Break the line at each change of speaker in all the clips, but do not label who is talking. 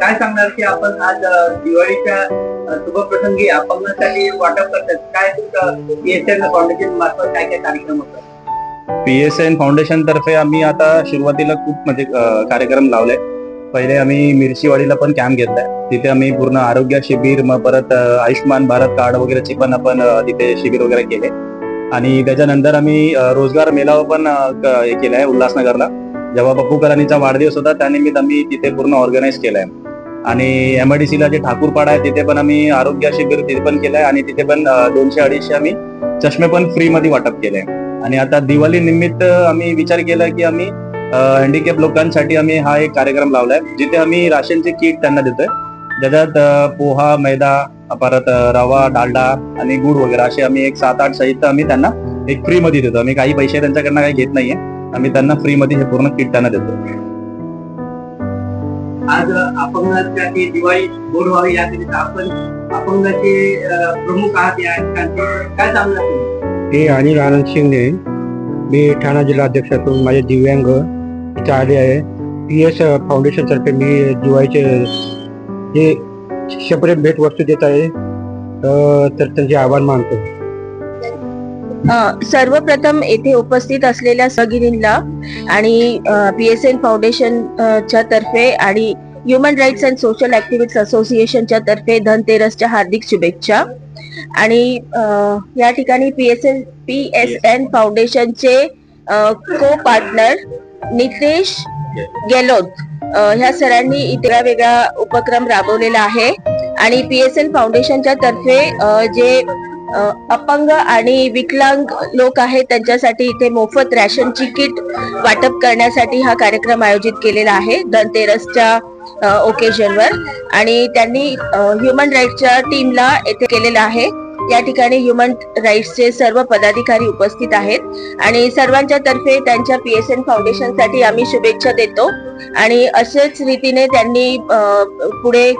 काय सांगणार की आपण आज दिवाळीच्या अ, शुभप्रसंगी अपंगांसाठी वाटप करतात. काय तुमचं फाउंडेशन मार्फत काय काय कार्यक्रम होतात?
पीएसएन फाउंडेशन तर्फे आम्ही आता सुरुवातीला खूप म्हणजे कार्यक्रम लावले. पहिले आम्ही मिरचीवाडीला पण कॅम्प घेतलाय. तिथे आम्ही पूर्ण आरोग्य शिबिर मग परत आयुष्मान आयुष्यमान भारत कार्ड वगैरेचे पण आपण तिथे शिबिर वगैरे केले. आणि त्याच्यानंतर आम्ही रोजगार मेळावा पण हे केलाय उल्हासनगरला. जेव्हा बप्पू कलानीचा वाढदिवस होता त्यानिमित्त आम्ही तिथे पूर्ण ऑर्गनाईज केलाय. आणि एम आय डी ला जे ठाकूरपाडा आहे तिथे पण आम्ही आरोग्य शिबिर तिथे पण केलंय आणि तिथे पण दोनशे अडीचशे आम्ही चष्मे पण फ्री मध्ये वाटप केले आणि आता दिवाळी निमित्त आम्ही विचार केला की आम्ही हँडिकॅप लोकांसाठी आम्ही हा एक कार्यक्रम लावलाय जिथे आम्ही राशनचे किट त्यांना देतोय. ज्याच्यात पोहा मैदा परत रवा डालडा आणि गुड वगैरे असे आम्ही एक सात आठ साहित्य आम्ही त्यांना एक फ्री मध्ये देतो. आम्ही काही पैसे त्यांच्याकडनं काही घेत नाहीये. आम्ही त्यांना फ्री मध्ये हे पूर्ण किट त्यांना देतो
आज अपंगांसाठी दिवाळी गोड व्हावी याकरिता आपण अपंगाचे प्रमुख आहात या ठिकाणचे. काय सांगणार तुम्ही?
मी अनिल आनंद शिंदे मी ठाणा जिल्हा अध्यक्षातून माझे दिव्यांग इथं आले आहे. पी एस फाउंडेशन तर्फे मी दिवाळीचे जे सेपरेट भेट वस्तू देत आहे तर त्यांचे आभार मानतो.
सर्वप्रथम येथे उपस्थित असलेल्या सहगिरींना आणि बी एस एन फाउंडेशन च्या तर्फे आणि human rights and social activities असोसिएशनच्या तर्फे धनतेरसच्या हार्दिक शुभेच्छा. आणि या ठिकाणी P S N P S N फाउंडेशनचे को पार्टनर नितेश गेलोत. ह्या सरांनी इतरा वेगळा उपक्रम राबवलेला आहे. आणि पी एस एन फाउंडेशनच्या तर्फे जे अपंग आणि विकलांग लोक आहेत त्यांच्यासाठी इथे मोफत रॅशनची किट वाटप करण्यासाठी हा कार्यक्रम आयोजित केलेला आहे धनतेरसच्या ओकेजनवर आणि त्यांनी ह्युमन राईट्सच्या टीमला येथे केलेलं आहे. या ठिकाणी ह्युमन राईट्सचे सर्व पदाधिकारी उपस्थित आहेत. आणि सर्वांच्या तर्फे त्यांच्या पी एस एन फाउंडेशनसाठी आम्ही शुभेच्छा देतो. आणि असेच रीतीने त्यांनी पुढे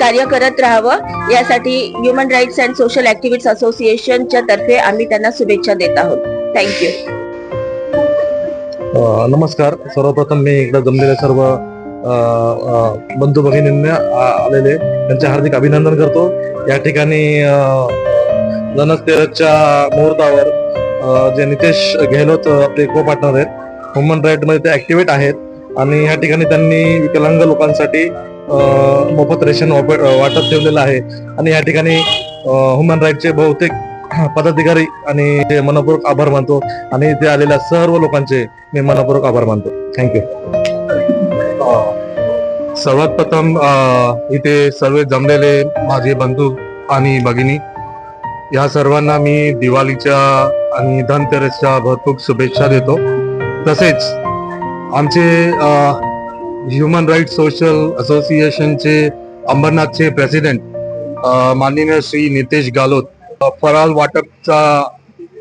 कार्य करत राहावं. यासाठी human rights and social activities असोसिएशनच्या तर्फे आम्ही त्यांना शुभेच्छा देत आहोत. थँक्यू
नमस्कार. सर्वप्रथम मी इकडे जमलेले सर्व बंधू भगिनींना आलेले त्यांचे हार्दिक अभिनंदन करतो. या ठिकाणी अ, धनस मुहूर्तावर जे नितेश गेहलोत आपले को पार्टनर आहेत ह्युमन राईटमध्ये ते ऍक्टिव्हेट आहेत. आणि या ठिकाणी त्यांनी विकलांग लोकांसाठी मोफत रेशन वाटप ठेवलेलं आहे. आणि या ठिकाणी ह्युमन राईटचे बहुतेक पदाधिकारी आणि मनपूर्वक आभार मानतो. आणि इथे आलेल्या सर्व लोकांचे मी मनपूर्वक आभार मानतो. थँक्यू सर्वात प्रथम इथे सर्व जमलेले माझे बंधू आणि भगिनी या सर्वांना मी दिवाळीच्या आणि धनतेरसच्या भरपूर शुभेच्छा देतो. तसेच आमचे ह्युमन राईट सोशल असोसिएशनचे अंबरनाथचे प्रेसिडेंट माननीय श्री नितेश गालोत. अ, फराळ वाटपचा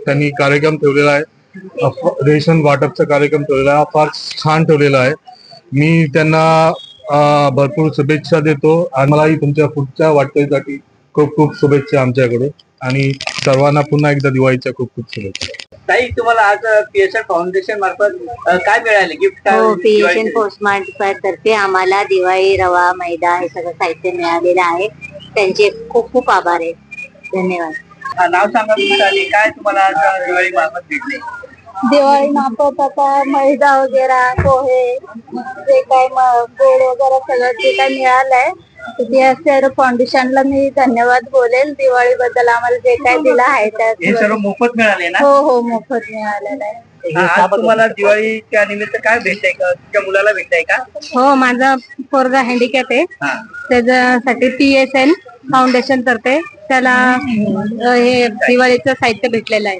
त्यांनी कार्यक्रम ठेवलेला आहे. रेशन वाटपचा कार्यक्रम ठेवलेला आहे. हा फार छान ठेवलेला आहे. मी त्यांना भरपूर शुभेच्छा देतो आणि मलाही तुमच्या पुढच्या वाटचालीसाठी खूप खूप शुभेच्छा आमच्याकडे. आणि सर्वांना पुन्हा एकदा दिवाळीच्या खूप खूप शुभेच्छा.
ताई तुम्हाला आज पीएसएन फाउंडेशन मार्फत अ, काय मिळाले? गिफ्ट काय?
हो
दिवाळीचे?
पोस्टमार्ट तर्फे आम्हाला दिवाळी रवा मैदा हे सगळं साहित्य मिळालेलं आहे. त्यांचे खूप खूप आभार आहे धन्यवाद.
हा, नाव सांगा तुमचं आणि काय तुम्हाला आज दिवाळी मार्फत भेटले?
दिवाळी माफत आता मैदा वगैरे पोहे जे काय म- गोड वगैरे सगळं जे काय मिळालंय पीएसएन फाउंडेशनला मी धन्यवाद बोलेल. दिवाळी बद्दल आम्हाला जे काय दिलं आहे
हे सर्व
त्यात
मोफत मिळाले ना?
हो हो मोफत मिळालेलं आहे.
हा, आज तुम्हाला दिवाळीच्या निमित्त काय भेटतंय का? तुमच्या मुलाला भेटतंय का?
हो माझा पोरगा हँडिकॅप आहे.
हा.
त्याच्यासाठी पी एस एन फाउंडेशन तर्फे त्याला अ, हे दिवाळीचं साहित्य भेटलेलं आहे.